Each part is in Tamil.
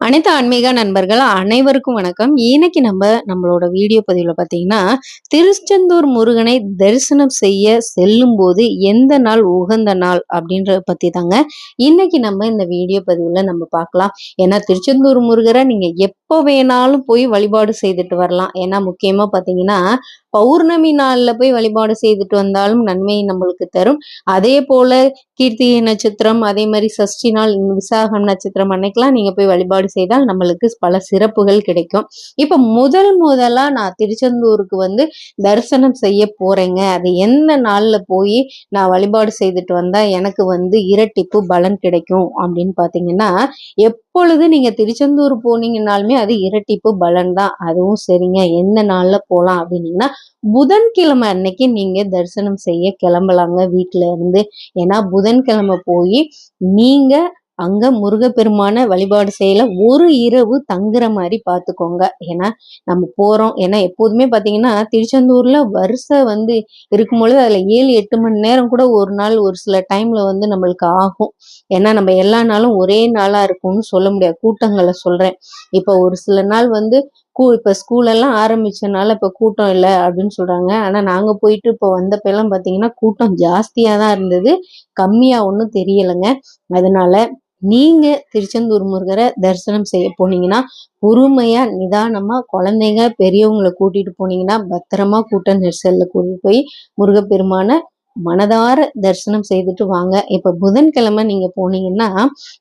அனைத்து ஆன்மீக நண்பர்கள் அனைவருக்கும் வணக்கம். இன்னைக்கு நம்ம நம்மளோட வீடியோ பதிவில் பார்த்தீங்கன்னா திருச்செந்தூர் முருகனை தரிசனம் செய்ய செல்லும் போது எந்த நாள் உகந்த நாள் அப்படின்றத பற்றி தாங்க இன்னைக்கு நம்ம இந்த வீடியோ பதிவில் நம்ம பார்க்கலாம் ஏன்னா திருச்செந்தூர் முருகரை நீங்கள் எப்போ வேணாலும் போய் வழிபாடு செய்துட்டு வரலாம். ஏன்னா முக்கியமாக பார்த்தீங்கன்னா பௌர்ணமி நாளில் போய் வழிபாடு செய்துட்டு வந்தாலும் நன்மையை நம்மளுக்கு தரும். அதே போல கீர்த்திகை நட்சத்திரம் அதே மாதிரி சஷ்டி நாள் விசாகம் நட்சத்திரம் அன்னைக்கெல்லாம் நீங்கள் போய் வழிபாடு செய்தால் நம்மளுக்கு பல சிறப்புகள் கிடைக்கும். இப்போ முதல் முதலா நான் திருச்செந்தூருக்கு வந்து தரிசனம் செய்ய போறேங்க. அது எந்த நாள்ல போய் நான் வழிபாடு செய்துட்டு வந்தா எனக்கு வந்து இரட்டிப்பு பலன் கிடைக்கும் அப்படின்னு பாத்தீங்கன்னா எப்பொழுது நீங்க திருச்செந்தூர் போனீங்கன்னாலுமே அது இரட்டிப்பு பலன் தான். அதுவும் சரிங்க. எந்த நாள்ல போகலாம் அப்படின்னீங்கன்னா புதன்கிழமை அன்னைக்கு நீங்க தரிசனம் செய்ய கிளம்பலாங்க வீட்டுல இருந்து. ஏன்னா புதன்கிழமை போய் நீங்க அங்க முருகப்பெருமான வழிபாடு செய்யல. ஒரு இரவு தங்குற மாதிரி பார்த்துக்கோங்க ஏன்னா நம்ம போறோம். ஏன்னா எப்போதுமே பாத்தீங்கன்னா திருச்செந்தூர்ல வருஷம் வந்து இருக்கும் பொழுது அதுல ஏழு எட்டு மணி நேரம் கூட ஒரு நாள் ஒரு சில டைம்ல வந்து நம்மளுக்கு ஆகும். ஏன்னா நம்ம எல்லா நாளும் ஒரே நாளா இருக்கும்னு சொல்ல முடியாது. கூட்டங்களை சொல்றேன். இப்போ ஒரு சில நாள் வந்து கூ இப்போ ஸ்கூலெல்லாம் ஆரம்பிச்சனால இப்போ கூட்டம் இல்லை அப்படின்னு சொல்கிறாங்க ஆனால் நாங்கள் போயிட்டு இப்போ வந்தப்பெல்லாம் பார்த்தீங்கன்னா கூட்டம் ஜாஸ்தியாக தான் இருந்தது. கம்மியாக ஒன்றும் தெரியலைங்க. அதனால நீங்க திருச்செந்தூர் முருகரை தரிசனம் செய்ய போனீங்கன்னா பொறுமையா நிதானமா குழந்தைங்க பெரியவங்களை கூட்டிட்டு போனீங்கன்னா பத்திரமா கூட்ட நெரிசல்ல கூட்டிட்டு போய் முருகப்பெருமான மனதார தரிசனம் செய்துட்டு வாங்க. இப்ப புதன்கிழமை நீங்க போனீங்கன்னா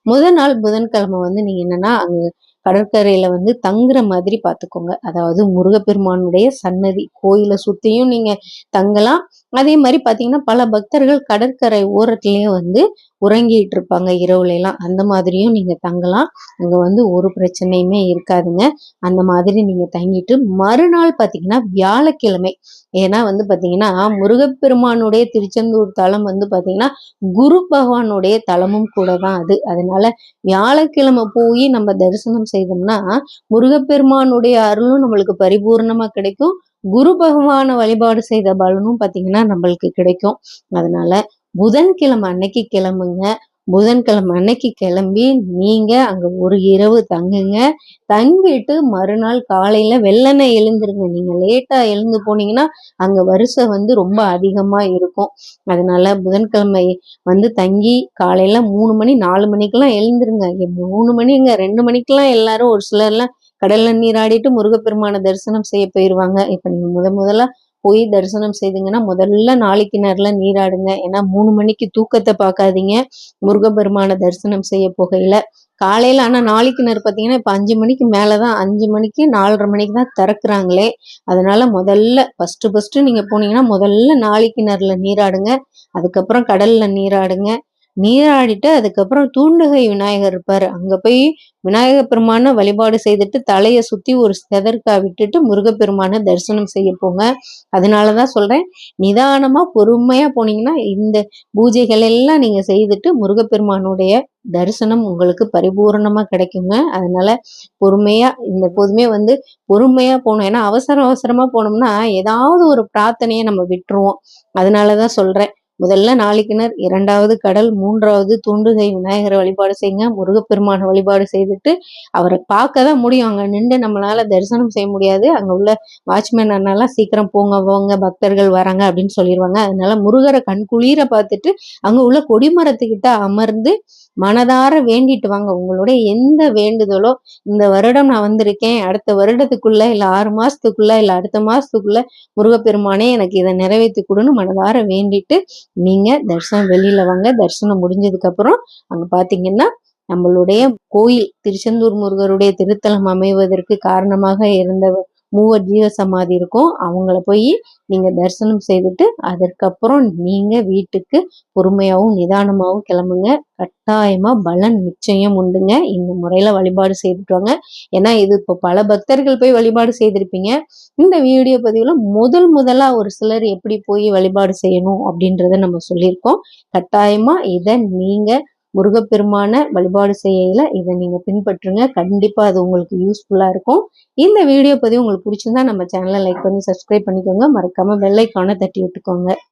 முதல் நாள் புதன்கிழமை வந்து நீங்க என்னன்னா அங்க கடற்கரையில வந்து தங்குற மாதிரி பார்த்துக்கோங்க அதாவது முருகப்பெருமானுடைய சன்னதி கோயிலை சுத்தியும் நீங்க தங்கலாம். அதே மாதிரி பாத்தீங்கன்னா பல பக்தர்கள் கடற்கரை ஓரத்துலேயே வந்து உறங்கிட்டு இருப்பாங்க இரவுல எல்லாம். அந்த மாதிரியும் நீங்க தங்கலாம். அங்க வந்து ஒரு பிரச்சனையுமே இருக்காதுங்க. அந்த மாதிரி நீங்க தங்கிட்டு மறுநாள் பாத்தீங்கன்னா வியாழக்கிழமை. ஏன்னா வந்து பாத்தீங்கன்னா முருகப்பெருமானுடைய திருச்செந்தூர் தலம் வந்து பாத்தீங்கன்னா குரு பகவானுடைய தலமும் கூட தான் அது. அதனால வியாழக்கிழமை போய் நம்ம தரிசனம் செய்தோம்னா முருகப்பெருமானுடைய அருளும் நம்மளுக்கு பரிபூர்ணமா கிடைக்கும். குரு பகவான வழிபாடு செய்த பலனும் பாத்தீங்கன்னா நம்மளுக்கு கிடைக்கும். அதனால புதன்கிழமை அன்னைக்கு கிளம்புங்க. புதன்கிழமை அன்னைக்கு கிளம்பி நீங்க அங்க ஒரு இரவு தங்குங்க. தங்கிட்டு மறுநாள் காலையில வெள்ளனை எழுந்துருங்க. நீங்க லேட்டா எழுந்து போனீங்கன்னா அங்க வரிசை வந்து ரொம்ப அதிகமா இருக்கும். அதனால புதன்கிழமை வந்து தங்கி காலையில மூணு மணி நாலு மணிக்கெல்லாம் எழுந்துருங்க. மூணு மணிங்க ரெண்டு மணிக்கெல்லாம் எல்லாரும் ஒரு சிலர்லாம் கடல்ல நீராடிட்டு முருகப்பெருமான தரிசனம் செய்ய போயிருவாங்க. இப்ப நீங்க முத முதல்ல போய் தரிசனம் செய்துங்கன்னா முதல்ல நாளைக்கு நேரில் நீராடுங்க. ஏன்னா மூணு மணிக்கு தூக்கத்தை பார்க்காதீங்க. முருகபெருமான தரிசனம் செய்ய போகையில் காலையில் ஆனால் நாளைக்கு நேரம் பார்த்தீங்கன்னா இப்போ அஞ்சு மணிக்கு மேலே தான் அஞ்சு மணிக்கு நாலரை மணிக்கு தான் திறக்குறாங்களே. அதனால முதல்ல ஃபஸ்ட்டு ஃபஸ்ட்டு நீங்கள் போனீங்கன்னா முதல்ல நாளைக்கு நேரில் நீராடுங்க. அதுக்கப்புறம் கடலில் நீராடுங்க. நீராடிட்டு அதுக்கப்புறம் தூண்டுகை விநாயகர் இருப்பாரு. அங்க போய் விநாயகர் பெருமான வழிபாடு செய்துட்டு தலையை சுத்தி ஒரு செதற்கா விட்டுட்டு முருகப்பெருமான தரிசனம் செய்ய போங்க. அதனாலதான் சொல்றேன் நிதானமா பொறுமையா போனீங்கன்னா இந்த பூஜைகள் எல்லாம் நீங்க செய்துட்டு முருகப்பெருமானுடைய தரிசனம் உங்களுக்கு பரிபூர்ணமா கிடைக்குங்க. அதனால பொறுமையா இந்த எப்போதுமே வந்து பொறுமையா போகணும். ஏன்னா அவசர அவசரமா போனோம்னா ஏதாவது ஒரு பிரார்த்தனையை நம்ம விட்டுருவோம். அதனாலதான் சொல்றேன் முதல்ல நாளைக்கிணர் இரண்டாவது கடல் மூன்றாவது துண்டுகை விநாயகரை வழிபாடு செய்யுங்க. முருகப்பெருமான வழிபாடு செய்துட்டு அவரை பார்க்க தான் முடியும். அங்கே நின்று நம்மளால தரிசனம் செய்ய முடியாது. அங்கே உள்ள வாட்ச்மேன் அண்ணெல்லாம் சீக்கிரம் போங்க போங்க பக்தர்கள் வராங்க அப்படின்னு சொல்லிடுவாங்க அதனால முருகரை கண் குளிர பார்த்துட்டு அங்கே உள்ள கொடிமரத்துக்கிட்ட அமர்ந்து மனதார வேண்டிட்டு வாங்க. உங்களுடைய எந்த வேண்டுதலோ இந்த வருடம் நான் வந்திருக்கேன் அடுத்த வருடத்துக்குள்ள இல்லை ஆறு மாசத்துக்குள்ள இல்லை அடுத்த மாசத்துக்குள்ள முருகப்பெருமானே எனக்கு இதை நிறைவேற்றி கொடுன்னு மனதார வேண்டிட்டு நீங்க தரிசனம் வெளியில வாங்க. தரிசனம் முடிஞ்சதுக்கு அப்புறம் அங்க பாத்தீங்கன்னா நம்மளுடைய கோயில் திருச்செந்தூர் முருகருடைய திருத்தலம் அமைவதற்கு காரணமாக இருந்தவர் மூவர் ஜீவ சமாதி இருக்கும். அவங்கள போய் நீங்கள் தரிசனம் செய்துட்டு அதற்கப்புறம் நீங்கள் வீட்டுக்கு பொறுமையாகவும் நிதானமாகவும் கிளம்புங்க. கட்டாயமாக பலன் நிச்சயம் உண்டுங்க. இந்த முறையில் வழிபாடு செய்துட்டு வாங்க. ஏன்னா இது இப்போ பல பக்தர்கள் போய் வழிபாடு செய்திருப்பீங்க. இந்த வீடியோ பதிவில் முதல் முதலாக ஒரு சிலர் எப்படி போய் வழிபாடு செய்யணும் அப்படின்றத நம்ம சொல்லியிருக்கோம். கட்டாயமாக இதை நீங்கள் முருகப்பெருமான வழிபாடு செய்யல இதை நீங்க பின்பற்றுங்க. கண்டிப்பா அது உங்களுக்கு யூஸ்ஃபுல்லா இருக்கும். இந்த வீடியோ பதிவு உங்களுக்கு பிடிச்சிருந்தா நம்ம சேனலை லைக் பண்ணி சப்ஸ்கிரைப் பண்ணிக்கோங்க. மறக்காம வெள்ளைக்கான தட்டி விட்டுக்கோங்க.